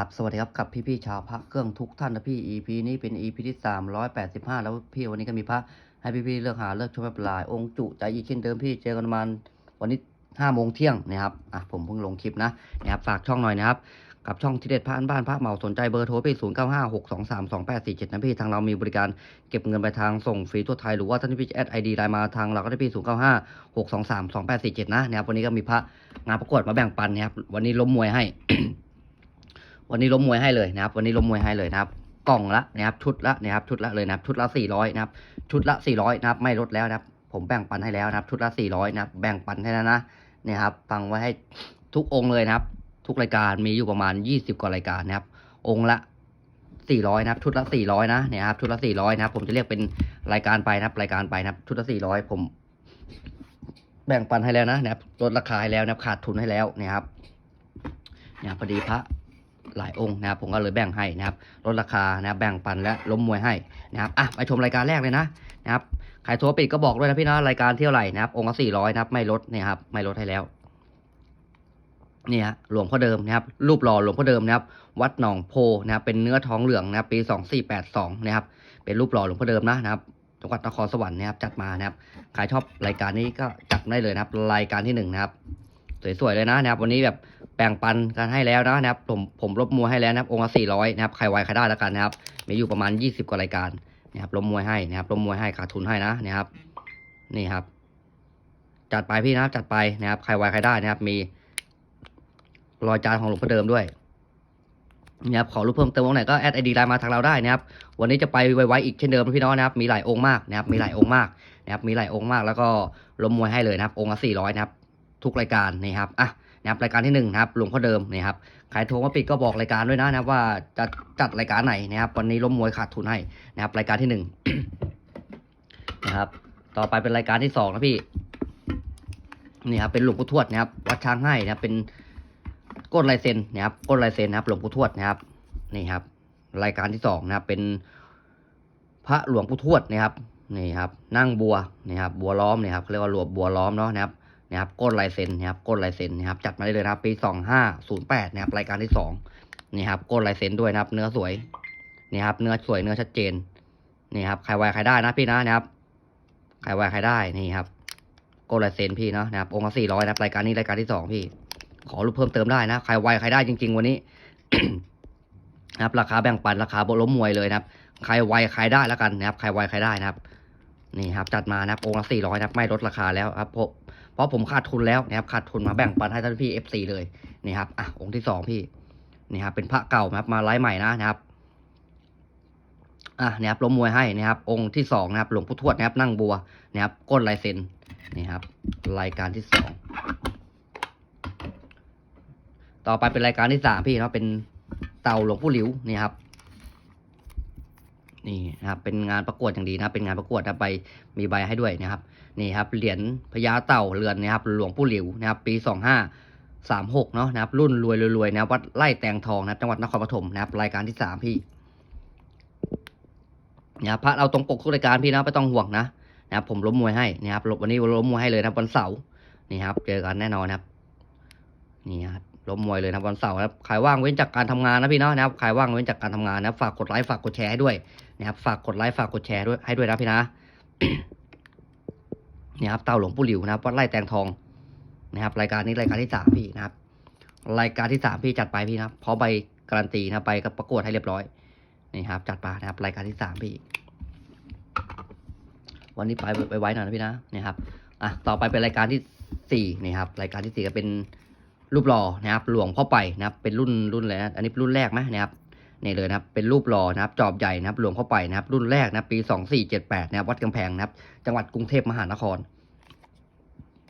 ครับสวัสดีครับกับพี่ๆชาวพระเครื่องทุกท่านนะพี่ EP นี้เป็น EP ที่ 385 แล้วพี่วันนี้ก็มีพระให้พี่ๆเลือกหาเลือกชมแบบลายองค์จุใจอีกเช่นเดิมพี่เจอกันประมาณวันนี้5โมงเที่ยงนะครับอะผมเพิ่งลงคลิปนะนะครับฝากช่องหน่อยนะครับกับช่องทีเด็ดพระอันบ้านพระเหมาสนใจเบอร์โทรไป0 9 5 6 2 3 2 8 4 7นะพี่ทางเรามีบริการเก็บเงินไปลายทางส่งฟรีทั่วไทยหรือว่าท่านพี่แอดไอดีไลน์มาทางเราก็ได้พี่0 9 5 6 2 3 2 8 4 7นะนะครับวันนี้ก็มีพระงานประกวดมาแบ่งปันนะครับวันนี้ล้มมวยให้ วันนี้ล้มมวยให้เลยนะครับ วันนี้ล้มมวยให้เลยนะครับ กล่องละนะครับ ชุดละนะครับ ชุดละเลยนะครับ ชุดละสี่ร้อยนะครับ ชุดละสี่ร้อยนะครับ ไม่ลดแล้วนะครับ ผมแบ่งปันให้แล้วนะครับ ชุดละสี่ร้อยนะครับ แบ่งปันให้แล้วนะเนี่ยครับ ฟังไว้ให้ทุกองค์เลยนะครับ ทุกรายการมีอยู่ประมาณยี่สิบกว่ารายการนะครับ องค์ละสี่ร้อยนะครับ ชุดละสี่ร้อยนะ เนี่ยครับ ชุดละสี่ร้อยนะครับ ผมจะเรียกเป็นรายการไปนะครับ รายการไปนะครับ ชุดละสี่ร้อยผม แบ่งปันให้แล้วนะนะครับ ลดราคาให้แล้วนะครับ ขาดทุนให้แล้วเนี่ยครับเนี่ยพอดีพระ หลายองค์นะครับ ผมก็เลยแบ่งให้นะครับลดราคานะครับแบ่งปันและล้มมวยให้นะครับอะไปชมรายการแรกเลยนะนะครับใครโทรปิดก็บอกด้วยนะพี่นะรายการเที่ยวไหร่นะครับ องค์ละสี่ร้อยนะครับไม่ลดเนี่ยครับไม่ลดให้แล้วนี่ฮะหลวงพ่อเดิมนะครับรูปหล่อหลวงพ่อเดิมนะครับ วัดหนองโพนะครับเป็นเนื้อท้องเหลืองนะครับปีสองสี่แปดสองนะครับ เป็นรูปหล่อหลวงพ่อเดิมนะนะครับจังหวัดนครสวรรค์นะครับจัดมานะครับใครชอบรายการนี้ก็จัดได้เลยนะครับ รายการที่หนึ่งนะครับ สวยๆเลยนะนะครับ วันนี้แบบ แบ่งปันกันให้แล้วนะนะครับ ผมผมลบมวยให้แล้วนะครับ องค์ละสี่ร้อยนะครับ ใครไวใครได้แล้วกันนะครับ มีอยู่ประมาณยี่สิบกว่ารายการนะครับลบมวยให้นะครับลบมวยให้ขาดทุนให้นะนะครับ นี่ครับ จัดไปพี่นะครับจัดไปนะครับ ใครไวใครได้นะครับ มีรอยจานของหลวงพ่อเดิมด้วยนะครับขอรูปเพิ่มเติมองไหนก็แอดไอดีไลน์มาทางเราได้นะครับ วันนี้จะไปไวๆอีกเช่นเดิมพี่น้องนะครับ มีหลายองค์มากนะครับ มีหลายองค์มากนะครับ มีหลายองค์มาก แล้วก็ลบมวยให้เลยนะครับ องค์ละสี่ร้อยนะครับ ทุกรายการนี่ครับอะ นะครับรายการที่หนึ่งนะครับหลวงพ่อเดิมนี่ครับใครโทรมาปิดก็บอกรายการด้วยนะนะว่าจะจัดรายการไหนนะครับวันนี้ล้มมวยขาดทุนให้นะครับรายการที่หนึ่งนะครับต่อไปเป็นรายการที่สองนะพี่นี่ครับเป็นหลวงปู่ทวดนะครับวัดช้างให้นะครับเป็นก้นลายเซ็นนะครับก้นลายเซ็นนะครับหลวงปู่ทวดนะครับนี่ครับ รายการที่สองนะครับเป็นพระหลวงปู่ทวดนะครับนี่ครับนั่งบัวนี่ครับบัวล้อมนี่ครับเขาเรียกว่าหลวงบัวล้อมเนาะนะครับ นะครับก้นลายเซ็นนะครับก้นลายเซ็นนะครับจัดมาได้เลยนะครับปีสองห้าศูนย์แปดนะครับรายการที่สองนี่ครับก้นลายเซ็นด้วยนะครับ เนื้อสวยนี่ครับเนื้อสวยเนื้อชัดเจนนี่ครับใครไวใครได้นะพี่นะนะครับใครไวใครได้นี่ครับก้นลายเซ็นพี่เนาะนะครับองค์ละสี่ร้อยนะครับรายการนี้รายการที่สองพี่ ขอรูปเพิ่มเติมได้นะใครไวใครได้จริง ๆ วันนี้นะครับราคาแบ่งปันราคาบล้มมวยเลยนะครับ ใครไวใครได้แล้วกันนะครับ ใครไวใครได้นะครับ นี่ครับจัดมานะครับองค์ละสี่ร้อยนะครับไม่ลดราคาแล้วครับผม เพราะผมขาดทุนแล้วนะครับขาดทุนมาแบ่งปันให้ท่านพี่ FC เลยนี่ครับอะองค์ที่สองพี่นี่ครับเป็นพระเก่านะครับมาไลฟ์ใหม่นะนะครับอะนี่ครับล้มมวยให้นะครับ องค์ที่สองนะครับหลวงพ่ทวดนะครับนั่งบัวนะครับก้นลายเซ็นนี่ครับ รายการที่สองต่อไปเป็นรายการที่สามพี่เนาะเป็นเต่าหลวงปู่หลิวนี่ครับ นี่นะครับเป็นงานประกวดอย่างดีนะเป็นงานประกวดนะใบมีใบให้ด้วยนะครับ นี่ครับเหรียญพญาเต่าเรือนนะครับหลวงปู่หลิวนะครับปีสองห้าสามหกเนาะนะครับรุ่นรวยรวยๆนะวัดไร่แตงทองนะครับจังหวัดนครปฐมนะครับรายการที่สามพี่นะครับพระเราตรงปกทุกรายการพี่นะไม่ต้องห่วงนะนะครับผมล้มมวยให้นะครับวันนี้ล้มมวยให้เลยนะครับวันเสาร์นี่ครับ เจอกันแน่นอนนะครับนี่ครับล้มมวยเลยนะครับวันเสาร์นะครับใครว่างเว้นจากการทำงานนะพี่เนาะนะครับใครว่างเว้นจากการทำงานนะฝากกดไลค์ฝากกดแชร์ให้ด้วยนะครับฝากกดไลค์ฝากกดแชร์ด้วยให้ด้วยนะพี่นะ เนี่ยครับเต่าหลวงปู่หลิวนะครับวัดไร่แตงทองนะครับ รายการนี้รายการที่สามพี่นะครับ รายการที่สามพี่จัดไปพี่นะครับพร้อมใบการันตีนะไปกับประกวดให้เรียบร้อยนี่ครับ จัดมานะครับ รายการที่สามพี่ วันนี้ไปไปไว้หน่อยนะพี่นะเนี่ยครับอะต่อไปเป็นรายการที่สี่นี่ครับ รายการที่สี่ก็เป็นรูปหล่อนะครับ หลวงพ่อไปนะครับ เป็นรุ่นรุ่นอะไรนะอันนี้รุ่นแรกไหมนะครับ นี่เลยนะครับเป็นรูปหล่อนะครับจอบใหญ่นะครับหลวงพ่อไปนะครับ รุ่นแรกนะปีสองสี่เจ็ดแปดนะครับวัดกำแพงนะครับ จังหวัดกรุงเทพมหานคร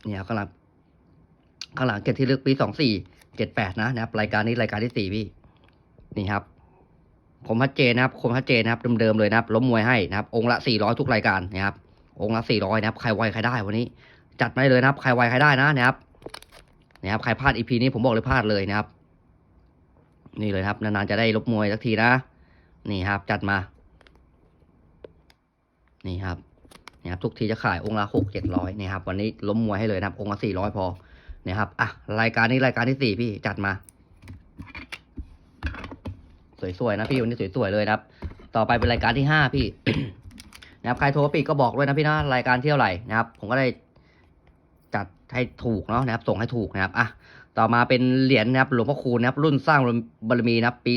เนี่ยครับข้างหลังข้างหลังเกียรติที่เลือกปีสองสี่เจ็ดแปดนะนะครับรายการนี้รายการที่สี่พี่นี่ครับคมชัดเจนนะครับคมชัดเจนนะครับเดิมๆเลยนะครับล้มมวยให้นะครับ องค์ละสี่ร้อยทุกรายการนะครับ องค์ละสี่ร้อยนะครับใครไวใครได้วันนี้ จัดมาได้เลยนะครับ ใครไวใครได้นะนะครับนะครับใครพลาดอีพีนี้ผมบอกเลยพลาดเลยนะครับ นี่เลยครับ นานๆจะได้ลบมวยสักทีนะ นี่ครับจัดมา นี่ครับนี่ครับทุกทีจะขายองค์ละหกเจ็ดร้อยนี่ครับวันนี้ล้มมวยให้เลยนะครับ องค์ละสี่ร้อยพอนี่ครับอะรายการนี้รายการที่สี่พี่จัดมา สวยๆนะพี่วันนี้สวยๆเลยนะครับ ต่อไปเป็นรายการที่ห้าพี่นะครับใครโทรปิดก็บอกด้วยนะพี่นะรายการเที่ยวไหร่นะครับ ผมก็ได้จัดให้ถูกเนาะนะครับ ส่งให้ถูกนะครับอะ ต่อมาเป็นเหรียญนะครับหลวงพ่อคูณนะครับรุ่นสร้างบารมีนะครับปี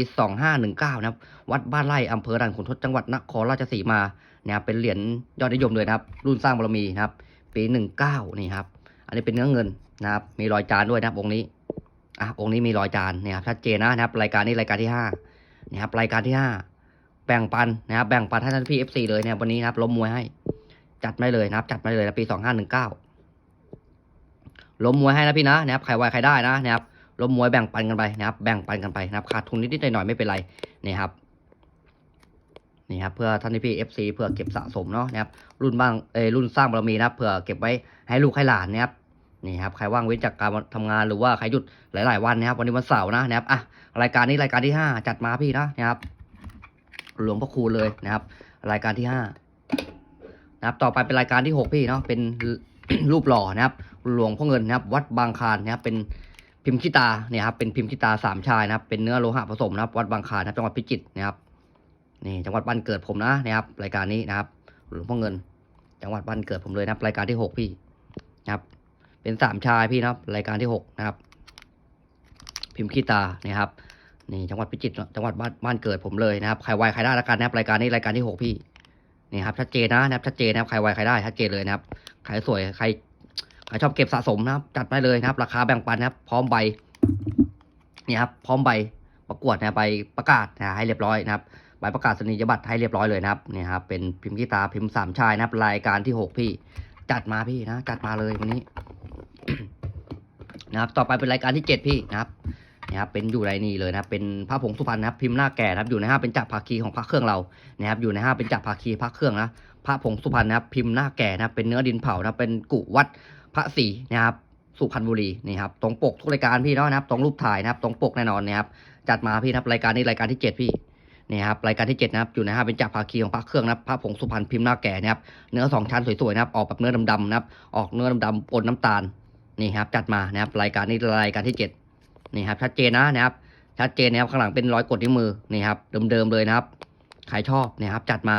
2519นะครับวัดบ้านไร่อำเภอด่านขุนทดจังหวัดนครราชสีมานะครับเป็นเหรียญยอดนิยมเลยนะครับ รุ่นสร้างบารมีนะครับ ปี 19นี่ครับอันนี้เป็นเนื้อเงินนะครับ มีรอยจานด้วยนะครับองค์นี้อะองค์นี้มีรอยจานนะครับชัดเจนนะครับรายการนี้รายการที่5นะครับรายการที่5แบ่งปันนะครับแบ่งปันให้ท่านพี่เอฟซีเลยเนี่ยวันนี้นะครับล้มมวยให้ จัดไม่เลยนะครับ จัดไม่เลยนะปี 2519 ล้มมวยให้นะพี่นะนะครับใครไวใครได้นะนะครับล้มมวยแบ่งปันกันไปนะครับ แบ่งปันกันไปนะครับขาดทุนนิดๆหน่อยๆไม่เป็นไรนี่ครับนี่ครับเพื่อท่านพี่เอฟซีเพื่อเก็บสะสมเนาะนะครับรุ่นบ้างเอรุ่นสร้างบารมีนะครับเผื่อเก็บไว้ให้ลูกให้หลานนะครับนี่ครับใครว่างเว้นจากการทำงานหรือว่าใครหยุดหลาย ๆ วันนะครับวันนี้วันเสาร์นะนะครับอะรายการนี้รายการที่ห้าจัดมาพี่นะนะครับ หลวงพ่อคูณเลยนะครับ รายการที่ห้านะครับต่อไปเป็นรายการที่หกพี่เนาะเป็น รูปหล่อนะครับหลวงพ่อเงินนะครับ วัดบางคานนะครับเป็นพิมพ์ขี้ตาเนี่ยครับเป็นพิมพ์ขี้ตาสามชายนะครับ เป็นเนื้อโลหะผสมนะครับ วัดบางคานนะครับจังหวัดพิจิตรนะครับนี่จังหวัดบ้านเกิดผมนะนะครับ รายการนี้นะครับหลวงพ่อเงิน จังหวัดบ้านเกิดผมเลยนะครับ รายการที่หกพี่นะครับ เป็นสามชายพี่นะครับ รายการที่หกนะครับ พิมพ์ขี้ตาเนี่ยครับนี่จังหวัดพิจิตรจังหวัดบ้านบ้านเกิดผมเลยนะครับใครไวใครได้ละกันนะครับรายการนี้รายการที่หกพี่นี่ครับชัดเจนนะนะครับชัดเจนนะครับใครไวใครได้ชัดเจนเลยนะครับ ใครสวยใครใครชอบเก็บสะสมนะครับ จัดได้เลยนะครับ ราคาแบ่งปันนะครับ พร้อมใบนี่ครับ พร้อมใบประกวดนะใบประกาศนะให้เรียบร้อยนะครับใบประกาศนียบัตรให้เรียบร้อยเลยนะครับนี่ครับเป็นพิมพ์กีตาพิมพ์สามชายนะครับ รายการที่หกพี่ จัดมาพี่นะจัดมาเลยวันนี้นะครับ ต่อไปเป็นรายการที่เจ็ดพี่นะครับนะครับเป็นอยู่ในนี่เลยนะครับเป็นพระผงสุพรรณนะครับพิมพ์หน้าแก่นะครับอยู่ในห้าเป็นจักรภาคีของพระเครื่องเรานะครับอยู่ในห้าเป็นจักรภาคีพระเครื่องนะ พระผงสุพรรณนะครับ พิมพ์หน้าแก่นะครับเป็นเนื้อดินเผานะครับเป็นกุวัดพระศรีนะครับสุพรรณบุรีนี่ครับตรงปกทุกรายการพี่เนาะนะครับตรงรูปถ่ายนะครับตรงปกแน่นอนนะครับจัดมาพี่นะครับรายการนี้รายการที่เจ็ดพี่นี่ครับรายการที่ 7 นะครับอยู่ในห้าเป็นจักรภาคีของพระเครื่องนะครับพระผงสุพรรณพิมพ์หน้าแก่นะครับเนื้อสองชั้นสวยๆนะครับออกแบบเนื้อดำๆนะครับออกเนื้อดำๆปนน้ำตาลนี่ครับจัดมานะครับรายการนี้รายการที่ 7 นี่ครับชัดเจนนะนะครับชัดเจนนะครับข้างหลังเป็นรอยกดนิ้วมือนี่ครับเดิมๆเลยนะครับใครชอบนี่ยครับจัดมา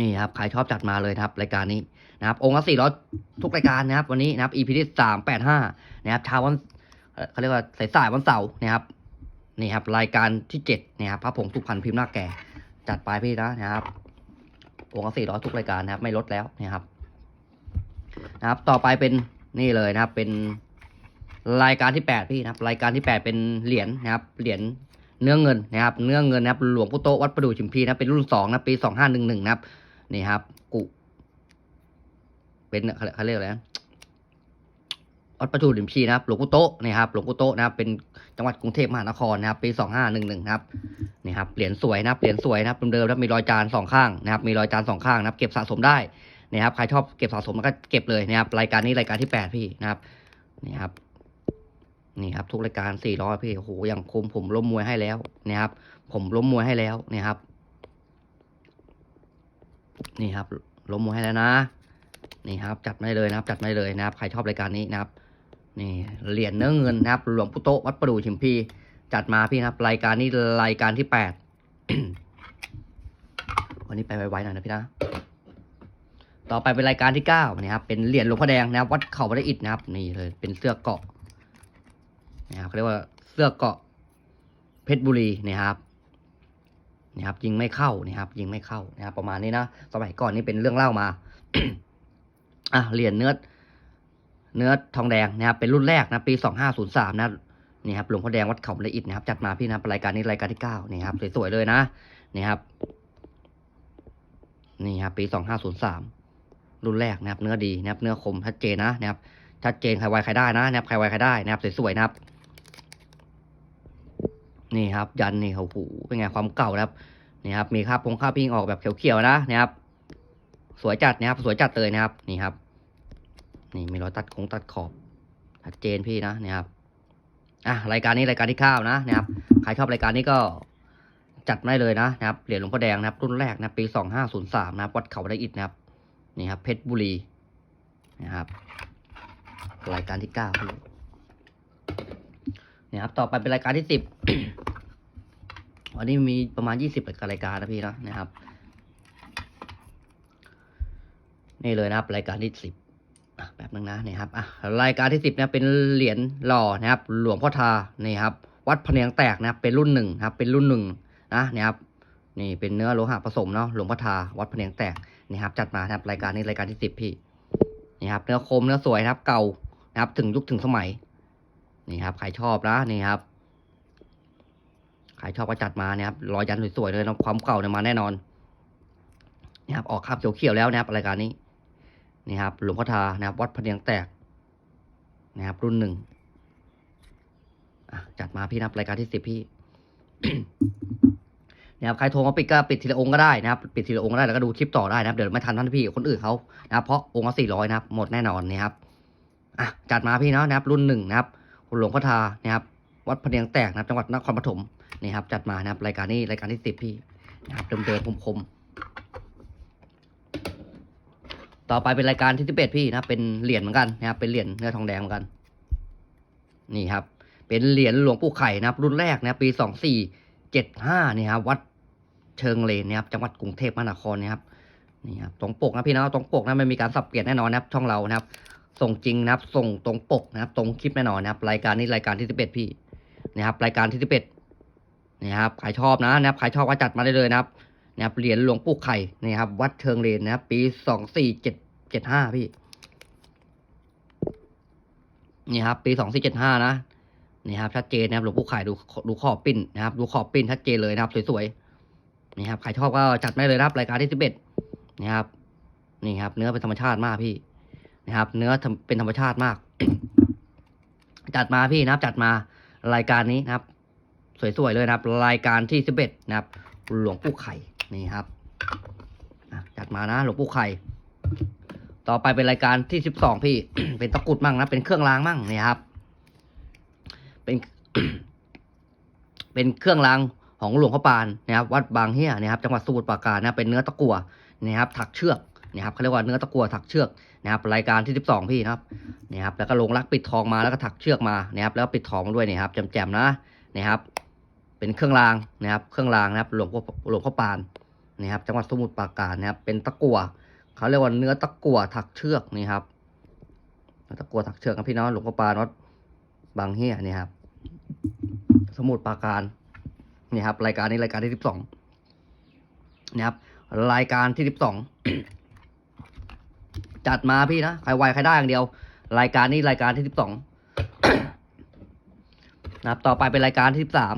นี่ครับใครชอบจัดมาเลยนะครับรายการนี้นะครับองค์ละสี่ร้อยทุกรายการนะครับ วันนี้นะครับ EP ที่สามแปดห้านะครับเช้าวันเขาเรียกว่าสายๆวันเสาร์นะครับนี่ครับ รายการที่เจ็ดนี่ยครับพระผงสุพรรณพิมพ์หน้าแก่ จัดไปพี่นะนะครับองค์ละสี่ร้อยทุกรายการนะครับ ไม่ลดแล้วนะครับนะครับ ต่อไปเป็นนี่เลยนะครับเป็นรายการที่แปดพี่นะครับ รายการที่แปดเป็นเหรียญนะครับเหรียญ เนื้อเงินนะครับเนื้อเงินนะครับหลวงปู่โตวัดประดู่ชิมพีนะเป็นรุ่นสองนะปีสองห้าหนึ่งหนึ่งนะครับนี่ครับ กุ เป็นเขาเรียกอะไรวัดประดู่ชิมพีนะครับหลวงปู่โตนี่ครับหลวงปู่โตนะครับเป็นจังหวัดกรุงเทพมหานครนะครับปีสองห้าหนึ่งหนึ่งครับนี่ครับเหรียญสวยนะครับเหรียญสวยนะครับเดิมๆแล้วมีรอยจานสองข้างนะครับมีรอยจานสองข้างนะครับ เก็บสะสมได้นี่ครับใครชอบเก็บสะสมก็เก็บเลยนะครับรายการนี้รายการที่แปดพี่นะครับนี่ครับ นี่ครับทุกรายการสี่ร้อยพี่โอ้โหอย่างคมผมล้มมวยให้แล้วนี่ครับ ผมล้มมวยให้แล้วนี่ครับ นี่ครับล้มมวยให้แล้วนะ นี่ครับ จัดไม่เลยนะครับ จัดไม่เลยนะครับ ใครชอบรายการนี้นะครับ นี่เหรียญเนื้อเงินนะครับ หลวงปู่โตวัดประดู่ชิมพีจัดมาพี่นะครับ รายการนี้รายการที่แปดวันนี้ไปไวๆหน่อยนะพี่นะต่อไปเป็นรายการที่เก้านะครับเป็นเหรียญหลวงพ่อแดงนะครับ วัดเขาพระอิฐนะครับ นี่เลยเป็นเสื้อเกาะ นะครับเขาเรียกว่าเสื้อเกาะเพชรบุรีนะครับนี่ครับยิงไม่เข้านี่ครับยิงไม่เข้านะครับประมาณนี้นะสมัยก่อนนี่เป็นเรื่องเล่ามาอะเหรียญเนื้อเนื้อทองแดงนะครับเป็นรุ่นแรกนะปีสองห้าศูนย์สามนะนี่ครับหลวงพ่อแดงวัดเขาละอิฐนะครับจัดมาพี่นะครับรายการนี้รายการที่เก้านี่ครับสวยๆเลยนะนี่ครับนี่ครับปีสองห้าศูนย์สามรุ่นแรกนะครับ เนื้อดีนะครับเนื้อคมชัดเจนนะนะครับชัดเจนใครไวใครได้นะนะครับใครไวใครได้นะครับสวยๆนะครับ นี่ครับ ยันนี่โอ้โหเป็นไงความเก่านะครับนี่ครับ มีคราบพงคราบพิงออกแบบเขียวๆนะนะครับ สวยจัดนะครับ สวยจัดเลยนะครับ นี่ครับ นี่มีรอยตัดคงตัดขอบชัดเจนพี่นะนี่ครับอะรายการนี้รายการที่ข้าวนะนะครับใครชอบรายการนี้ก็จัดได้เลยนะนะครับเหรียญหลวงพ่อแดงนะครับ รุ่นแรกนะปีสองห้าศูนย์สามนะวัดเขาไดอิฐนะครับ นี่ครับ เพชรบุรีนะครับ รายการที่เก้าพี่นี่ครับ ต่อไปเป็นรายการที่สิบ อันนี้มีประมาณยี่สิบรายการนะพี่นะนะครับ นี่เลยนะครับ รายการที่สิบแบบนึงนะนี่ครับอะรายการที่สิบนะเป็นเหรียญหล่อนะครับ หลวงพ่อทานี่ครับ วัดพะเนียงแตกนะเป็นรุ่นหนึ่งครับ เป็นรุ่นหนึ่งนะนี่ครับนี่เป็นเนื้อโลหะผสมเนาะหลวงพ่อทาวัดพะเนียงแตกนี่ครับ จัดมานะครับรายการนี้รายการที่สิบพี่นี่ครับเนื้อคมเนื้อสวยนะครับ เก่านะครับ ถึงยุคถึงสมัย นี่ครับใครชอบนะนี่ครับ ใครชอบก็จัดมาเนี่ยครับรอยยันสวยๆเลยนะความเก่าเนี่ยมาแน่นอนนี่ครับออกคราบเขียวๆแล้วนะครับรายการนี้นี่ครับหลวงพ่อทานะครับ วัดพะเนียงแตกนะครับ รุ่นหนึ่งจัดมาพี่นะครับรายการที่สิบพี่นะครับใครโทรมาปิดก็ปิดทีละองค์ก็ได้นะครับ ปิดทีละองค์ก็ได้แล้วก็ดูคลิปต่อได้นะครับเดี๋ยวไม่ทันท่านพี่คนอื่นเขานะครับเพราะองค์ละสี่ร้อยนะครับ หมดแน่นอนนะครับอะจัดมาพี่เนาะนะครับ รุ่นหนึ่งนะครับหลวงพ่อทานะครับ วัดพะเนียงแตกนะครับ จังหวัดนครปฐม นี่ครับจัดมานะครับรายการนี้รายการที่สิบพี่นะครับเดิมๆคมๆต่อไปเป็นรายการที่สิบเอ็ดพี่นะครับ เป็นเหรียญเหมือนกันนะครับ เป็นเหรียญเนื้อทองแดงเหมือนกัน นี่ครับ เป็นเหรียญหลวงปู่ไข่นะครับ รุ่นแรกนะครับปีสองสี่เจ็ดห้านี่ครับวัดเชิงเลนนะครับจังหวัดกรุงเทพมหานครนะครับนี่ครับตรงปกนะพี่นะตรงปกนะไม่มีการสับเปลี่ยนแน่นอนนะครับ ช่องเรานะครับ ส่งจริงนะครับ ส่งตรงปกนะครับ ตรงคลิปแน่นอนนะครับ รายการนี้รายการที่สิบเอ็ดพี่นะครับ รายการที่สิบเอ็ด นี่ครับใครชอบนะนะครับใครชอบก็จัดมาได้เลยนะครับนะครับเหรียญหลวงปู่ไข่นี่ครับ วัดเชิงเลนนะครับปีสองสี่เจ็ดเจ็ดห้าพี่นี่ครับ ปีสองสี่เจ็ดห้านะนี่ครับชัดเจนนะครับหลวงปู่ไข่ดูดูขอบปิ้นนะครับดูขอบปิ้นชัดเจนเลยนะครับ สวยๆนี่ครับใครชอบก็จัดมาได้เลยครับรายการที่สิบเอ็ดนี่ครับ นี่ครับ เนื้อเป็นธรรมชาติมากพี่นะครับ เนื้อทำเป็นธรรมชาติมาก จัดมาพี่นะครับ จัดมารายการนี้นะครับ สวยๆเลยนะครับ รายการที่สิบเอ็ดนะครับ หลวงปู่ไข่นี่ครับจัดมานะหลวงปู่ไข่ ต่อไปเป็นรายการที่สิบสองพี่ เป็นตะกรุดมั่งนะ เป็นเครื่องรางมั่งนี่ครับ เป็น เป็นเครื่องรางของหลวงพ่อปานนะครับ วัดบางเฮียนะครับ จังหวัดสมุทรปราการนะเป็นเนื้อตะกั่วนะครับ ถักเชือกนะครับเขาเรียกว่าเนื้อตะกั่วถักเชือกนะครับรายการที่สิบสองพี่นะครับนี่ครับแล้วก็ลงรักปิดทองมาแล้วก็ถักเชือกมานะครับแล้วปิดทองมาด้วยนี่ครับแจมๆนะนี่ครับ เป็นเครื่องรางนะครับ เครื่องรางนะครับ หลวงพ่อหลวงพ่อปานนะครับ จังหวัดสมุทรปราการนะครับ เป็นตะกั่วเขาเรียกว่าเนื้อตะกั่วถักเชือกนี่ครับตะกั่วถักเชือกครับพี่น้องหลวงพ่อปานวัดบางเฮียนี่ครับ สมุทรปราการนี่ครับ รายการนี้รายการที่สิบสองนะครับ รายการที่สิบสองจัดมาพี่นะใครไวใครได้อย่างเดียว รายการนี้รายการที่สิบสองนะครับต่อไปเป็นรายการที่สิบสาม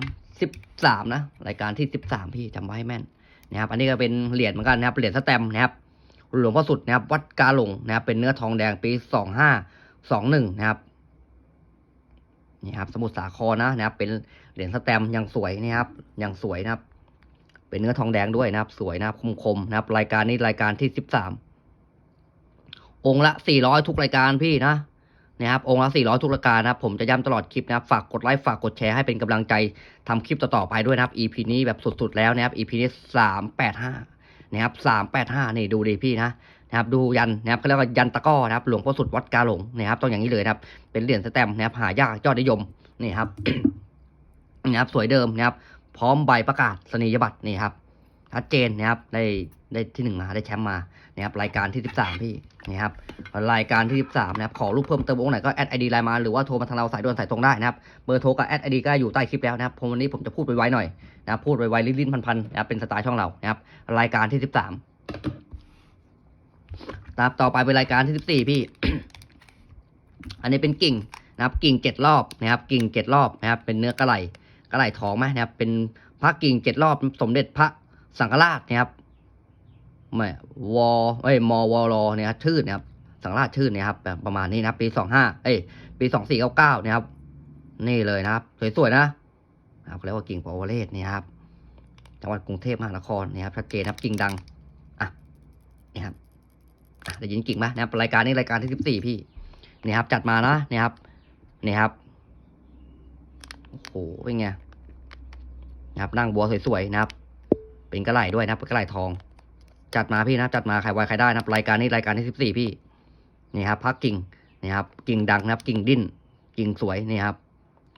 สามนะรายการที่สิบสามพี่จำไว้ให้แม่นนะครับอันนี้ก็เป็นเหรียญเหมือนกันนะครับเหรียญสแตมนะครับหลวงพ่อสุดนะครับวัดกาหลงนะครับเป็นเนื้อทองแดงปีสองห้าสองหนึ่งนะครับนี่ครับสมุทรสาครนะนะครับ เป็นเหรียญสแตมอย่างสวยนี่ครับอย่างสวยนะครับ เป็นเนื้อทองแดงด้วยนะครับ สวยนะครับคมๆนะครับ รายการนี้รายการที่สิบสามองค์ละสี่ร้อยทุกรายการพี่นะ นะครับองค์ละสี่ร้อยทุกราการนะครับผมจะย้ำตลอดคลิปนะครับฝากกดไลค์ฝากกดแชร์ให้เป็นกำลังใจทำคลิปต่อๆไปด้วยนะครับ EP นี้แบบสุดๆแล้วนะครับ EP นี้สามแปดห้านะครับสามแปดห้านี่ดูดีพี่นะนะครับดูยันนะครับเขาเรียกว่ายันตะก้อนะครับหลวงพ่อสุดวัดกาหลงนะครับต้องอย่างนี้เลยนะครับ เป็นเหรียญสแตมป์นะครับหายากยอดนิยมนี่ครับนะครับสวยเดิมนะครับพร้อมใบประกาศสนียบัตรนี่ครับ ชัดเจนนะครับได้ได้ที่หนึ่งมาได้แชมป์มานะครับรายการที่สิบสามพี่นี่ครับรายการที่สิบสามนะครับขอรูปเพิ่มเติมองค์ไหนก็แอดไอดีไลน์มาหรือว่าโทรมาทางเราสายด่วนสายตรงได้นะครับเบอร์โทรกับแอดไอดีก็อยู่ใต้คลิปแล้วนะครับผมวันนี้ผมจะพูดไวๆหน่อยนะพูดไวๆลิ้นๆพันๆนะครับเป็นสไตล์ช่องเรานะครับรายการที่สิบสามนะครับต่อไปเป็นรายการที่สิบสี่พี่ อันนี้เป็นกิ่งนะครับกิ่งเจ็ดรอบนะครับกิ่งเจ็ดรอบนะครับเป็นเนื้อกระไหลกระไหลทองไหมนะครับเป็นพระกิ่งเจ็ดรอบสมเด็จพระ สังฆราชนะครับไม่วอเอ้ยมอวอรอเนี่ยครับชื่อนะครับสังฆราชชื่อเนี่ยครับแบบประมาณนี้นะปีสองห้าเอ้ยปีสองสี่เก้าเก้านะครับนี่เลยนะครับ สวยๆนะครับเขาเรียกว่ากิ่งปอวเลสเนี่ยครับจังหวัดกรุงเทพมหานครเนี่ยครับชัดเจนครับกิ่งดังอะนี่ครับได้ยินกิ่งไหมนะครับรายการนี้รายการที่สิบสี่พี่นี่ครับ จัดมานะนี่ครับนี่ครับโอ้โหเป็นไงนะครับนั่งบัวสวยๆนะครับ เป็นกระไหลด้วยนะเป็นกระไหลทอง จัดมาพี่นะจัดมาใครไวใครได้นะรายการนี้รายการที่สิบสี่พี่นี่ครับพักกิ่งนี่ครับกิ่งดังนะครับ กิ่งดิ้นกิ่งสวยนี่ครับ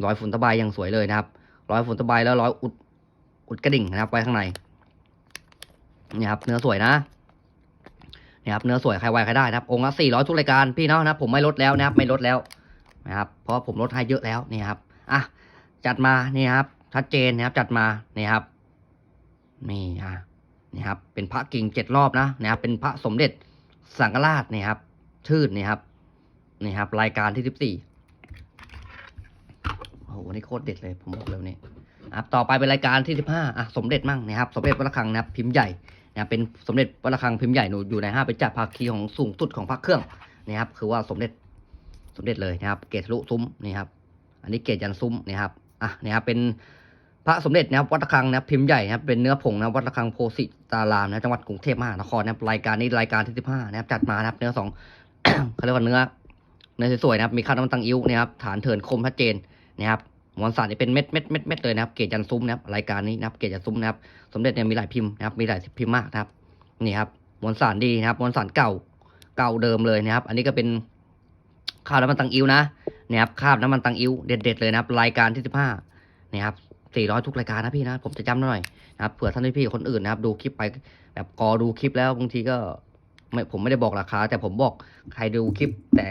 ร้อยฝุ่นตะไบยังสวยเลยนะครับร้อยฝุ่นตะไบแล้วร้อยอุดกดกระดิ่งนะครับไว้ข้างในนี่ครับเนื้อสวยนะนี่ครับเนื้อสวยใครไวใครได้นะครับ องค์ละสี่ร้อยทุกรายการพี่เนาะนะผมไม่ลดแล้วนะครับไม่ลดแล้วนะครับเพราะผมลดให้เยอะแล้วนี่ครับอะจัดมานี่ครับชัดเจนนะครับจัดมานี่ครับ นี่อะนี่ครับ เป็นพระกิ่งเจ็ดรอบนะนะครับ เป็นพระสมเด็จสังฆราชนี่ครับ ชื่นนี่ครับ นี่ครับ รายการที่สิบสี่โอ้โหนนี้โคตรเด็ดเลย ผมบอกเลยวันนี้ครับต่อไปเป็นรายการที่สิบห้าอะสมเด็จมั่งนะครับ สมเด็จวัดระฆังนะครับ พิมพ์ใหญ่นะเป็นสมเด็จวัดระฆังพิมพ์ใหญ่หนูอยู่ในห้าเป็นจัดภาคีของสูงสุดของพระเครื่องนะครับ คือว่าสมเด็จสมเด็จเลยนะครับ เกศทะลุซุ้มนี่ครับ อันนี้เกศยันซุ้มนี่ครับ อะนี่ครับเป็น พระสมเด็จนะครับวัดระฆังนะครับพิมพ์ใหญ่นะครับเป็นเนื้อผงนะวัดระฆังโพสิตารามนะจังหวัดกรุงเทพมหานครนะครับรายการนี้รายการที่สิบห้านะครับจัดมานะครับเนื้อสองเขาเรียกว่าเนื้อเนื้อสวยๆนะครับมีข้าวน้ำมันตังอิ้วนะครับฐานเถินคมชัดเจนนะครับมวลสารนี่เป็นเม็ดเม็ดเม็ดเม็ดเลยนะครับเกจยันซุ้มนะครับรายการนี้นะครับเกจยันซุ้มนะครับสมเด็จเนี่ยมีหลายพิมพ์นะครับมีหลายพิมพ์มากนะครับนี่ครับมวลสารดีนะครับมวลสารเก่าเก่าเดิมเลยนะครับ อันนี้ก็เป็นข้าวน้ำมันตังอิ้วนะเนี่ยครับข้าวน้ำมันตังอิ้วเด็ดๆเลยนะครับ รายการที่สิบห้านี่ครับ สี่ร้อยทุกรายการนะพี่นะ ผมจะจำหน่อยนะครับเผื่อท่านพี่คนอื่นนะครับ ดูคลิปไปแบบกอดูคลิปแล้วบางทีก็ไม่ผมไม่ได้บอกราคา แต่ผมบอกใครดูคลิปแต่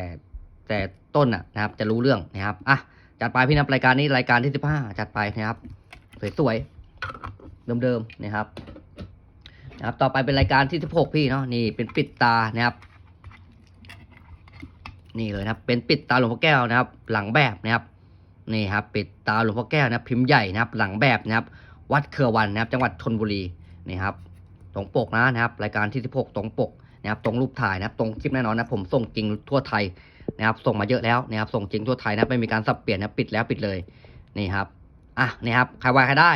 แต่ต้นอะนะครับ จะรู้เรื่องนะครับอะจัดไปพี่นับรายการนี้รายการที่สิบห้าจัดไปนะครับ สวยๆเดิมๆนะครับนะครับต่อไปเป็นรายการที่สิบหกพี่เนาะนี่เป็นปิดตานะครับนี่เลยนะครับ เป็นปิดตาหลวงพ่อแก้วนะครับ หลังแบบนะครับ นี่ครับปิดตาหลวงพ่อแก้วนะพิมพ์ใหญ่นะครับ หลังแบบนะครับ วัดเครือวันนะครับ จังหวัดชนบุรีนี่ครับตรงปกนะนะครับ รายการที่ 16 ตรงปกนะครับ ตรงรูปถ่ายนะครับ ตรงคลิปแน่นอนนะผมส่งจริงทั่วไทยนะครับ ส่งมาเยอะแล้วนะครับ ส่งจริงทั่วไทยนะไม่มีการสับเปลี่ยนนะปิดแล้วปิดเลยนี่ครับอะนี่ครับใครวายใครได้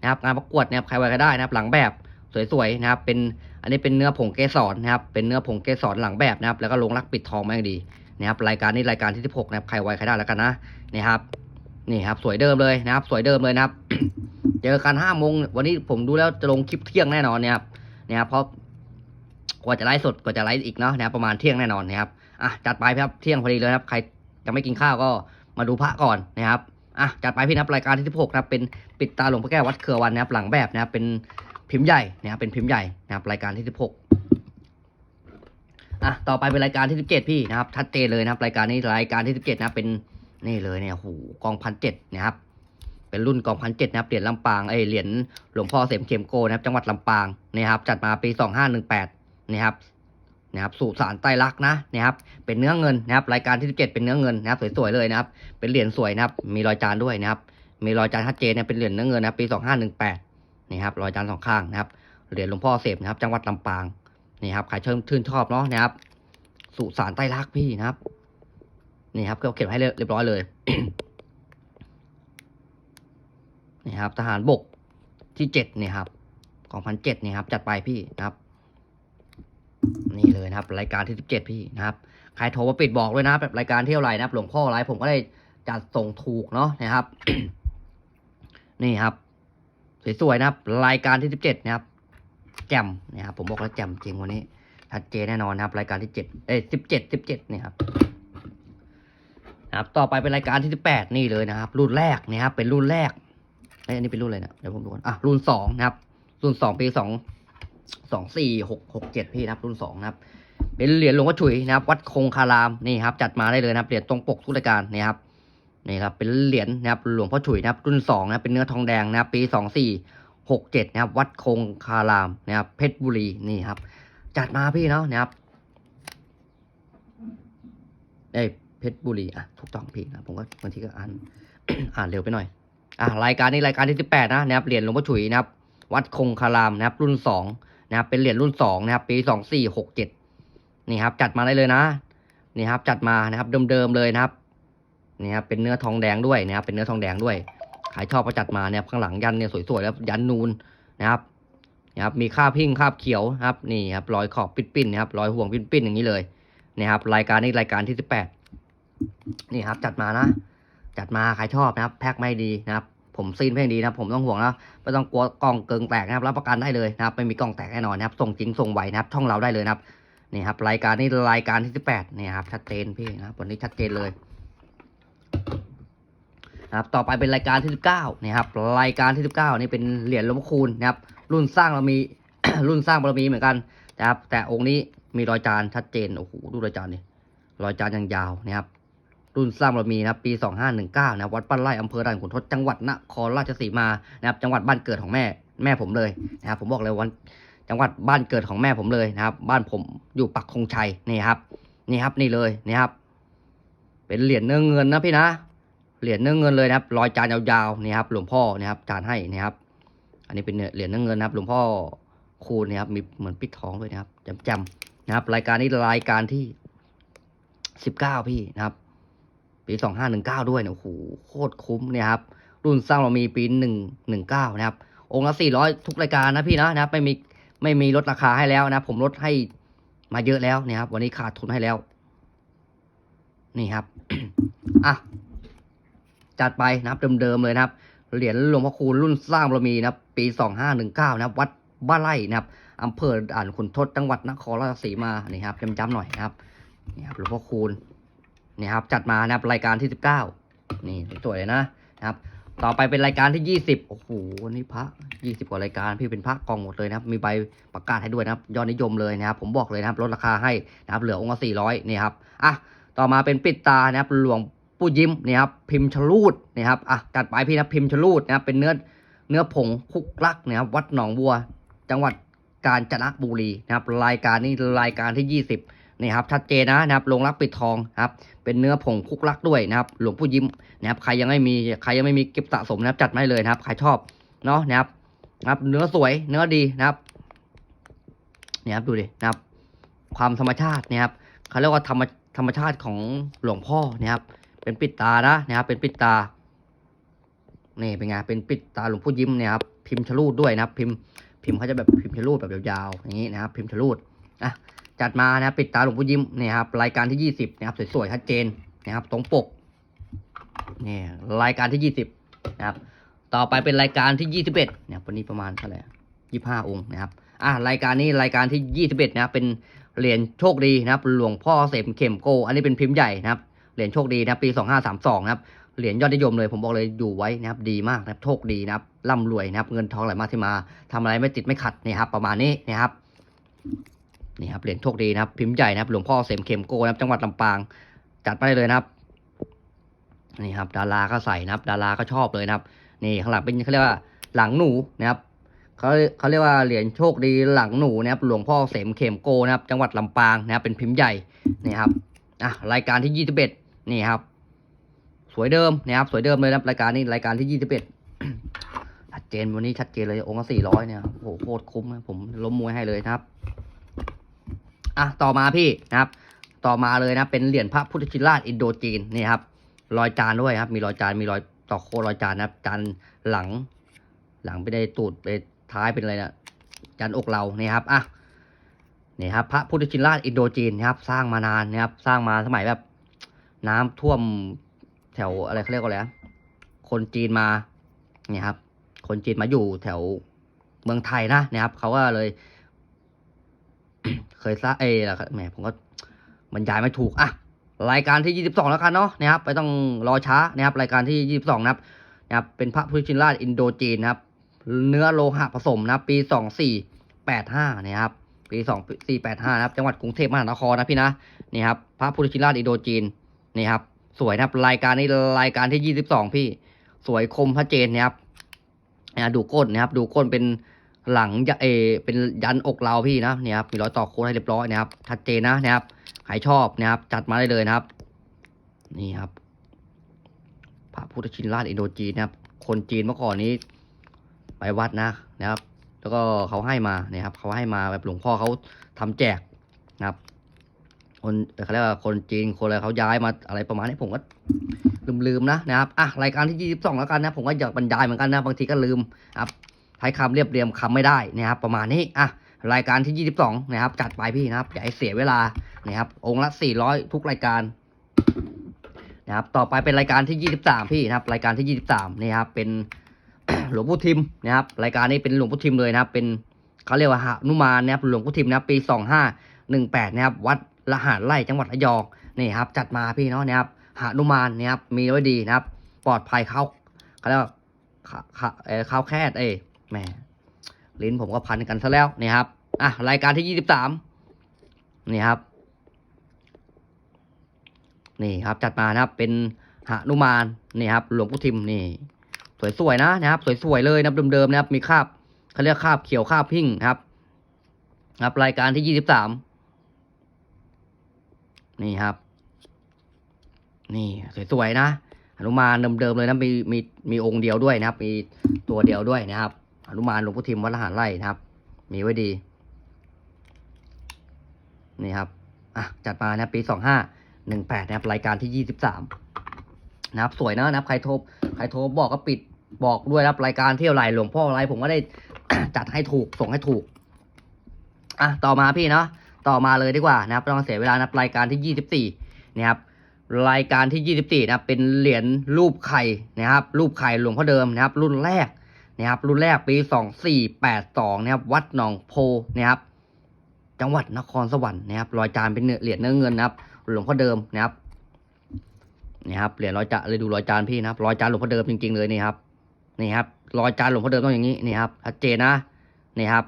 นะครับงานประกวดนะครับใครวายใครได้นะครับ หลังแบบสวยๆนะครับ เป็นอันนี้เป็นเนื้อผงเกสรนะครับ เป็นเนื้อผงเกสรหลังแบบนะครับ แล้วก็ลงรักปิดทองมาอย่างดีนะครับรายการนี้รายการที่ 16 นะครับใครวายใครได้แล้วกันนะนี่ครับ นี่ครับ สวยเดิมเลยนะครับ สวยเดิมเลยนะครับ เจอกันห้าโมงวันนี้ผมดูแล้วจะลงคลิปเที่ยงแน่นอนเนี่ยครับเนี่ยครับเพราะกว่าจะไลฟ์สดกว่าจะไลฟ์อีกเนาะนะครับประมาณเที่ยงแน่นอนนะครับอะจัดไปครับเที่ยงพอดีเลยครับ ใครจะไม่กินข้าวก็มาดูพระก่อนนะครับอะจัดไปพี่นะครับรายการที่16นะครับเป็นปิดตาหลวงพ่อแก้ววัดเครือวันนะครับหลังแบบนะครับเป็นพิมพ์ใหญ่นะครับเป็นพิมพ์ใหญ่นะครับรายการที่16อะต่อไปเป็นรายการที่17พี่นะครับชัดเจนเลยนะครับรายการนี้รายการที่17นะครับเป็น นี่เลยเนี่ยโอ้โหกองพันเจ็ดนะครับ เป็นรุ่นกองพันเจ็ดนะครับเหรียญลำปางเอเหรียญหลวงพ่อเสมเข็มโกนะครับ จังหวัดลำปางนะครับ จัดมาปีสองห้าหนึ่งแปดนะครับนะครับสู่สารไตรลักษณ์นะนะครับ เป็นเนื้อเงินนะครับ รายการที่สิบเจ็ดเป็นเนื้อเงินนะครับสวยๆเลยนะครับ เป็นเหรียญสวยนะครับ มีรอยจานด้วยนะครับ มีรอยจานชัดเจนเนี่ยเป็นเหรียญเนื้อเงินนะครับปีสองห้าหนึ่งแปดนี่ครับรอยจานสองข้างนะครับเหรียญหลวงพ่อเสพนะครับ จังหวัดลำปางนี่ครับใครเชิญชื่นชอบเนาะนะครับสุสานไตรลักพี่นะครับ นี่ครับก็เก็บให้เรียบร้อยเลยนี่ครับ ทหารบกที่เจ็ดนี่ครับ ของพันเจ็ดนี่ครับ จัดไปพี่นะครับ นี่เลยนะครับ รายการที่สิบเจ็ดพี่นะครับ ใครโทรมาปิดบอกด้วยนะแบบรายการเที่ยวไรนะครับ หลวงพ่อไรผมก็ได้จัดส่งถูกเนาะนะครับ นี่ครับสวยๆนะครับ รายการที่สิบเจ็ดนะครับ แจ่มนะครับ ผมบอกแล้วแจ่มจริงวันนี้ชัดเจนแน่นอนนะครับ รายการที่เจ็ดเอ้ยสิบเจ็ดสิบเจ็ดนี่ครับ นะครับต่อไปเป็นรายการที่สิบแปดนี่เลยนะครับ รุ่นแรกนะครับเป็นรุ่นแรกเอ้ยอันนี้เป็นรุ่นอะไรนะเดี๋ยวผมดูก่อนอะรุ่นสองนะครับ รุ่นสองปีสองสองสี่หกหกเจ็ดพี่นะครับรุ่นสองนะครับ เป็นเหรียญหลวงพ่อฉุยนะครับ วัดคงคารามนี่ครับ จัดมาได้เลยนะครับเหรียญตรงปกทุกรายการนี่ครับนี่ครับเป็นเหรียญนะครับหลวงพ่อฉุยนะครับ รุ่นสองนะครับเป็นเนื้อทองแดงนะครับ ปีสองสี่หกเจ็ดนะครับ วัดคงคารามนะครับเพชรบุรีนี่ครับ จัดมาพี่เนาะนะครับเอ้ เพชรบุรีอะถูกต้องพี่นะผมก็บางทีก็อ่านอ่านเร็วไปหน่อยอ่ารายการนี้รายการที่สิบแปดนะนะครับเหรียญหลวงพ่อฉุยนะครับ วัดคงคารามนะครับ รุ่นสองนะครับเป็นเหรียญรุ่นสองนะครับ ปีสองสี่หกเจ็ดนี่ครับ จัดมาได้เลยนะนี่ครับ จัดมานะครับเดิมๆเลยนะครับนี่ครับเป็นเนื้อทองแดงด้วยนะครับ เป็นเนื้อทองแดงด้วยใครชอบก็จัดมาเนี่ยข้างหลังยันเนี่ยสวยๆแล้วยันนูนนะครับนะครับ มีคาบพิ้งคาบเขียวครับนี่ครับรอยขอบปิ้นๆนะครับรอยห่วงปิ้นๆอย่างนี้เลยนี่ครับรายการนี้รายการที่สิบแปด นี่ครับ จัดมานะ จัดมาใครชอบนะครับ แพ็คไม่ดีนะครับ ผมซีนไม่ดีนะครับผมต้องห่วงนะไม่ต้องกลัวกล่องเกิงแตกนะครับรับประกันได้เลยนะครับไม่มีกล่องแตกแน่นอนนะครับส่งจริงส่งไวนะครับ ช่องเราได้เลยนะครับนี่ครับ รายการนี้รายการที่สิบแปดนี่ครับชัดเจนพี่นะครับวันนี้ชัดเจนเลยนะครับต่อไปเป็นรายการที่สิบเก้านี่ครับรายการที่สิบเก้านี่เป็นเหรียญหลวงพ่อคูณนะครับ รุ่นสร้างเรามี รุ่นสร้างบารมีเหมือนกันนะครับ แต่องค์นี้มีรอยจานชัดเจนโอ้โหดูรอยจานนี่รอยจานยังยาวนะครับ รุ่นสร้างบารมีนะครับปี 2519นะวัดปั้นไร่อำเภอด่านขุนทดจังหวัดนครราชสีมานะครับจังหวัดบ้านเกิดของแม่แม่ผมเลยนะครับผมบอกเลยวันจังหวัดบ้านเกิดของแม่ผมเลยนะครับ บ้านผมอยู่ปักธงชัยนี่ครับ นี่ครับนี่เลยนี่ครับ เป็นเหรียญเนื้อเงินนะพี่นะเหรียญเนื้อเงินเลยนะครับรอยจานยาวๆนี่ครับ หลวงพ่อนะครับจานให้นี่ครับ อันนี้เป็นเหรียญเนื้อเงินนะครับ หลวงพ่อคูณนะครับมีเหมือนปิดทองด้วยนะครับจำๆนะครับ รายการนี้รายการที่สิบเก้าพี่นะครับ ปีสองห้าหนึ่งเก้าด้วยเนี่ยโอ้โหโคตรคุ้มเนี่ยครับรุ่นสร้างเรามีปีหนึ่งหนึ่งเก้านะครับ องค์ละสี่ร้อยทุกรายการนะพี่นะนะครับไม่มีไม่มีลดราคาให้แล้วนะผมลดให้มาเยอะแล้วเนี่ยครับ วันนี้ขาดทุนให้แล้ว นี่ครับอะจัดไปนะครับเดิมๆเลยนะครับเหรียญหลวงพ่อคูณรุ่นสร้างบารมีนะครับ ปีสองห้าหนึ่งเก้านะครับ วัดบ้านไร่นะครับอำเภอด่านขุนทดจังหวัดนครราชสีมานี่ครับจำๆหน่อยนะครับนี่ครับหลวงพ่อคูณ นี่ครับจัดมานะครับรายการที่สิบเก้านี่สวยเลยนะนะครับ ต่อไปเป็นรายการที่ยี่สิบโอ้โหวันนี้พระยี่สิบกว่ารายการพี่เป็นพระกองหมดเลยนะครับ มีใบประกาศให้ด้วยนะครับยอดนิยมเลยนะครับ ผมบอกเลยนะครับลดราคาให้นะครับเหลือองค์ละสี่ร้อยนี่ครับอะต่อมาเป็นปิดตานะครับหลวงปู่ยิ้มนี่ครับพิมพ์ชลูดนี่ครับอะจัดไปพี่นะพิมพ์ชลูดนะครับเป็นเนื้อเนื้อผงคุกลักนะครับวัดหนองบัว จังหวัดกาญจนบุรีนะครับรายการนี้รายการที่ยี่สิบ นี่ครับชัดเจนนะนะครับลงรักปิดทองครับเป็นเนื้อผงคุกลักด้วยนะครับ หลวงปู่ยิ้มนะครับใครยังไม่มีใครยังไม่มีเก็บสะสมนะครับจัดมาให้เลยนะครับใครชอบเนาะนะครับนะครับเนื้อสวยเนื้อดีนะครับนี่ครับดูดินะครับ ความธรรมชาตินะครับเขาเรียกว่าธรรมธรรมชาติของหลวงพ่อนะครับ เป็นปิดตานะนะครับ เป็นปิดตานี่เป็นไงเป็นปิดตาหลวงพ่อยิ้มเนี่ยครับพิมพ์ชลูดด้วยนะครับ พิมพ์พิมพ์เขาจะแบบพิมพ์ชลูดแบบยาวๆอย่างนี้นะครับ พิมพ์ชลูดอะ จัดมานะปิดตาหลวงพ่อยิ้มเนี่ยครับรายการที่ยี่สิบนะครับสวยๆชัดเจนนะครับตรงปกนี่รายการที่ยี่สิบนะครับต่อไปเป็นรายการที่ยี่สิบเอ็ดเนี่ยวันนี้ประมาณเท่าไหร่ยี่ห้าองค์นะครับอะรายการนี้รายการที่ยี่สิบเอ็ดนะครับเป็นเหรียญโชคดีนะครับหลวงพ่อเสมเข็มโก อันนี้เป็นพิมพ์ใหญ่นะครับเหรียญโชคดีนะปีสองห้าสามสองนะครับเหรียญยอดนิยมเลยผมบอกเลยอยู่ไว้นะครับดีมากนะครับโชคดีนะครับร่ำรวยนะครับเงินทองไหลมาที่มาทำอะไรไม่ติดไม่ขัดนี่ครับประมาณนี้นะครับ นี่ครับเหรียญโชคดีนะครับพิมพ์ใหญ่นะครับหลวงพ่อเสมเข็มโกนะครับจังหวัดลำปาง จัดไปเลยนะครับนี่ครับ ดาราก็ใส่นะครับ ดาราก็ชอบเลยนะครับ นี่ข้างหลังเป็นเขาเรียกว่าหลังหนูนะครับเขาเขาเรียกว่าเหรียญโชคดีหลังหนูนะครับ หลวงพ่อเสมเข็มโกนะครับ จังหวัดลำปางนะครับ เป็นพิมพ์ใหญ่นี่ครับอะรายการที่ยี่สิบเอ็ดนี่ครับ สวยเดิมนะครับ สวยเดิมเลยนะครับรายการนี้รายการที่ยี่สิบเอ็ดชัดเจนวันนี้ชัดเจนเลยองค์ละสี่ร้อยเนี่ยโอ้โหโคตรคุ้มนะผมล้มมวยให้เลยนะครับ อะต่อมาพี่นะครับ ต่อมาเลยนะเป็นเหรียญพระพุทธชินราชอินโดจีนนี่ครับรอยจานด้วยครับ มีรอยจานมีรอยต่อโครอยจานนะครับจานหลัง หลังไปได้ตูดไปท้ายเป็นอะไรนะจานอกเรานี่ครับอะนี่ครับพระพุทธชินราชอินโดจีนนะครับ สร้างมานานนะครับ สร้างมาสมัยแบบ น้ำท่วมแถวอะไรเขาเรียกว่าอะไรคนจีนมาเนี่ยครับ คนจีนมาอยู่แถวเมืองไทยนะนะครับเขาก็เลย เคยซะเอ้ยล่ะครับแหมผมก็บรรยายไม่ถูกอะรายการที่ 22 แล้วกันเนาะนะครับไม่ต้องรอช้านะครับรายการที่ 22 นะครับนะครับเป็นพระพุทธชินราชอินโดจีนนะครับ เนื้อโลหะผสมนะปี 2485นะครับปี 2485นะครับจังหวัดกรุงเทพมหานครนะพี่นะนี่ครับพระพุทธชินราชอินโดจีนนี่ครับสวยนะครับรายการนี้รายการที่ 22 พี่สวยคมชัดเจนนะครับนะดูก้นนะครับดูก้นเป็น หลังจะเอเป็นยันอกเราพี่นะเนี่ยครับมีรอยต่อโค้ดให้เรียบร้อยนะครับชัดเจนนะนะครับใครชอบนะครับจัดมาได้เลยนะครับ นี่ครับพระพุทธชินราชอินโดจีนนะครับ คนจีนเมื่อก่อนนี้ ไปวัดนะนะครับ แล้วก็เขาให้มาเนี่ยครับเขาให้มาแบบหลวงพ่อเขาทำแจกนะครับ คนเขาเรียกว่าคนจีนคนอะไรเขาย้ายมาอะไรประมาณนี้ผมก็ลืมๆนะนะครับอะรายการที่ 22 แล้วกันนะ ผมก็อยากบรรยายเหมือนกันนะบางทีก็ลืมครับ ใช้คำเรียบเรียงคำไม่ได้นะครับประมาณนี้อะรายการที่ 22 นะครับ จัดไปพี่นะครับอย่าให้เสียเวลานะครับ องค์ละ 400 ทุกรายการนะครับต่อไปเป็นรายการที่ 23 พี่นะครับ รายการที่ 23นี่ครับเป็นหลวงพ่ทิมนะครับ รายการนี้เป็นหลวงพ่ทิมเลยนะครับ เป็นเขาเรียกว่าหนุมานนะครับหลวงพ่ทิมนะครับปี 2518 นะครับ วัดละหารไร่จังหวัดระยองนี่ครับ จัดมาพี่เนาะนะครับหนุมานนะครับมีไว้ดีนะครับ ปลอดภัยเข้าเขาเรียกว่าขาขาเอ่อข้าวแคดเอ้ แหมลิ้นผมก็พันกันซะแล้วนี่ครับ อะ รายการที่ยี่สิบสามนี่ครับ นี่ครับจัดมานะครับ เป็นหนุมานนี่ครับ หลวงปู่ทิมนี่ สวยๆนะนะครับ สวยๆเลยนะเดิมๆนะครับ มีคราบเขาเรียกคราบเขียวคราบพิ้งครับ ครับ รายการที่ยี่สิบสามนี่ครับ นี่สวยๆนะหนุมานเดิมๆเลยนะมีมีมีองค์เดียวด้วยนะครับ มีตัวเดียวด้วยนะครับ หนุมานหลวงพ่ทิมวัดละหารไร่นะครับ มีไว้ดี นี่ครับอะจัดมานะครับปีสองห้าหนึ่งแปดนะครับรายการที่ยี่สิบสามนะครับสวยนะนะครับ ใครโทรใครโทรบอกก็ปิดบอกด้วยนะครับรายการเที่ยวไหลหลวงพ่ออะไร ผมก็ได้จัดให้ถูกส่งให้ถูกอะต่อมาพี่เนาะต่อมาเลยดีกว่านะครับต้องเสียเวลานะครับรายการที่ยี่สิบสี่นะครับรายการที่ยี่สิบสี่นะเป็นเหรียญรูปไข่นะครับรูปไข่หลวงพ่อเดิมนะครับ รุ่นแรก นะครับรุ่นแรกปีสองสี่แปดสองนะครับวัดหนองโพนะครับจังหวัดนครสวรรค์นะครับรอยจานเป็นเหรียญเนื้อเงินนะครับหลวงพ่อเดิมนะครับนี่ครับเหรียญรอยจานเลยดูรอยจานพี่นะครับรอยจานหลวงพ่อเดิมจริงๆเลยนี่ครับนี่ครับรอยจานหลวงพ่อเดิมต้องอย่างนี้นี่ครับชัดเจนนะนี่ครับ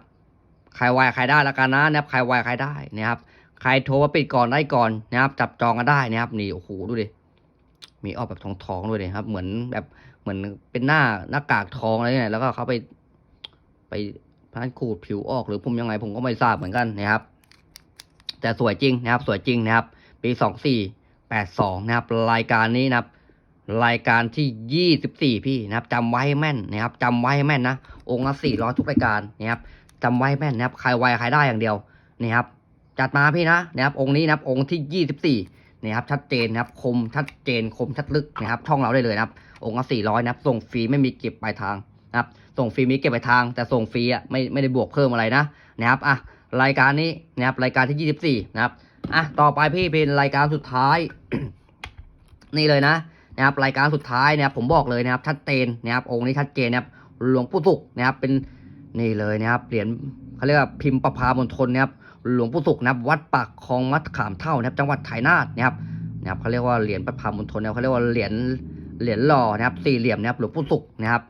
ใครไวใครได้ละกันนะนะครับใครไวใครได้นะครับ ใครโทรมาปิดก่อนได้ก่อนนะครับ จับจองกันได้นะครับ นี่โอ้โหดูดิมีออกแบบทองทองๆด้วยเลยครับ เหมือนแบบ เหมือนเป็นหน้าหน้ากากทองอะไรเนี่ยแล้วก็เขาไปไปพันขูดผิวออกหรือผมยังไงผมก็ไม่ทราบเหมือนกันนะครับ แต่สวยจริงนะครับ สวยจริงนะครับ ปีสองสี่แปดสองนะครับ รายการนี้นะครับ รายการที่ยี่สิบสี่พี่นะครับจำไว้ให้แม่นนะครับจำไว้ให้แม่นนะองค์ละสี่ร้อยทุกรายการนะครับจำไว้แม่นนะครับ ใครไวใครได้อย่างเดียวนี่ครับ จัดมาพี่นะนะครับ องค์นี้นะครับองค์ที่ยี่สิบสี่นี่ครับชัดเจนนะครับ คมชัดเจนคมชัดลึกนะครับ ช่องเราได้เลยนะครับ องค์ละสี่ร้อยนะครับส่งฟรีไม่มีเก็บปลายทางนะครับส่งฟรีมีเก็บปลายทาง แต่ส่งฟรีอะไม่ไม่ได้บวกเพิ่มอะไรนะนะครับอะรายการนี้นะครับรายการที่ยี่สิบสี่นะครับอะต่อไปพี่เป็นรายการสุดท้าย นี่เลยนะนะครับรายการสุดท้ายนะครับผมบอกเลยนะครับชัดเจนนะครับองค์นี้ชัดเจนนะครับหลวงปู่สุกนะครับเป็นนี่เลยนะครับเหรียญเขาเรียกว่าพิมพ์ประพามณฑลนะครับหลวงปู่สุขนะครับวัดปากคลองมัดขามเท่านะครับจังหวัดชัยนาทนะครับนะครับเขาเรียกว่าเหรียญประพามณฑลนะครับเขาเรียกว่าเหรียญ เหรียญหล่อนะครับ สี่เหลี่ยมนะครับหลวงปู่สุขนะครับ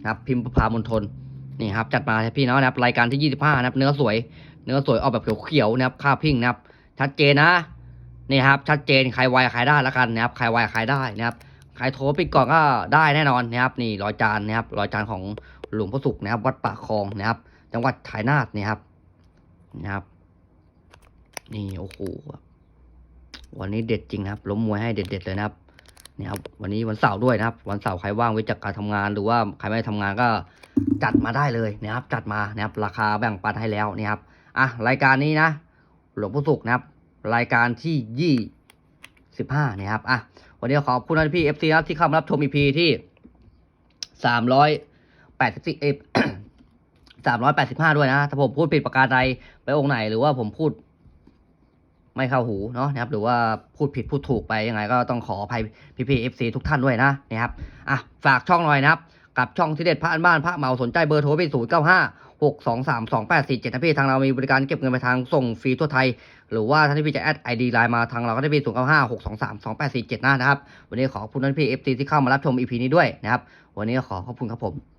นะครับ พิมพ์ประพามณฑลนี่ครับ จัดมาให้พี่น้องนะครับ รายการที่ยี่สิบห้านะครับ เนื้อสวย เนื้อสวยออกแบบเขียวๆนะครับค่าพิ้งนะครับ ชัดเจนนะนี่ครับ ชัดเจนใครไวใครได้แล้วกันนะครับใครไวใครได้นะครับใครโทรปิดก่อนก็ได้แน่นอนนะครับนี่รอยจานนะครับรอยจานของหลวงพ่อสุขนะครับ วัดปากคลองนะครับ จังหวัดชัยนาทนี่ครับนะครับ นี่โอ้โหวันนี้เด็ดจริงนะครับล้มมวยให้เด็ดๆเลยนะครับ นี่ครับวันนี้วันเสาร์ด้วยนะครับ วันเสาร์ใครว่างไว้จากการทำงานหรือว่าใครไม่ได้ทำงานก็จัดมาได้เลยนะครับ จัดมานะครับราคาแบ่งปันให้แล้วนี่ครับอะรายการนี้นะ หลวงพ่อสุขนะครับ รายการที่ยี่สิบห้านี่ครับอะวันนี้ขอบคุณพี่เอฟซีครับที่เข้ามารับชมอีพีที่สามร้อยแปดสิบสี่เอสามร้อยแปดสิบห้าด้วยนะ ถ้าผมพูดผิดประการใดไปองค์ไหนหรือว่าผมพูด ไม่เข้าหูเนาะนะครับหรือว่าพูดผิดพูดถูกไปยังไงก็ต้องขออภัยพี่พีเอฟซีทุกท่านด้วยนะนะครับอะฝากช่องหน่อยนะครับ กับช่องที่เด็ดพระอันบ้านพระเหมาสนใจเบอร์โทรไปศูนย์เก้าห้าหกสองสามสองแปดสี่เจ็ดนะพี่ทางเรามีบริการเก็บเงินไปทางส่งฟรีทั่วไทย หรือว่าท่านที่พี่จะแอดไอดีไลน์มาทางเราก็ได้เป็นศูนย์เก้าห้าหกสองสามสองแปดสี่เจ็ดนะครับ วันนี้ขอขอบคุณท่านพี่เอฟซีที่เข้ามารับชมอีพีนี้ด้วยนะครับ วันนี้ขอขอบคุณครับผม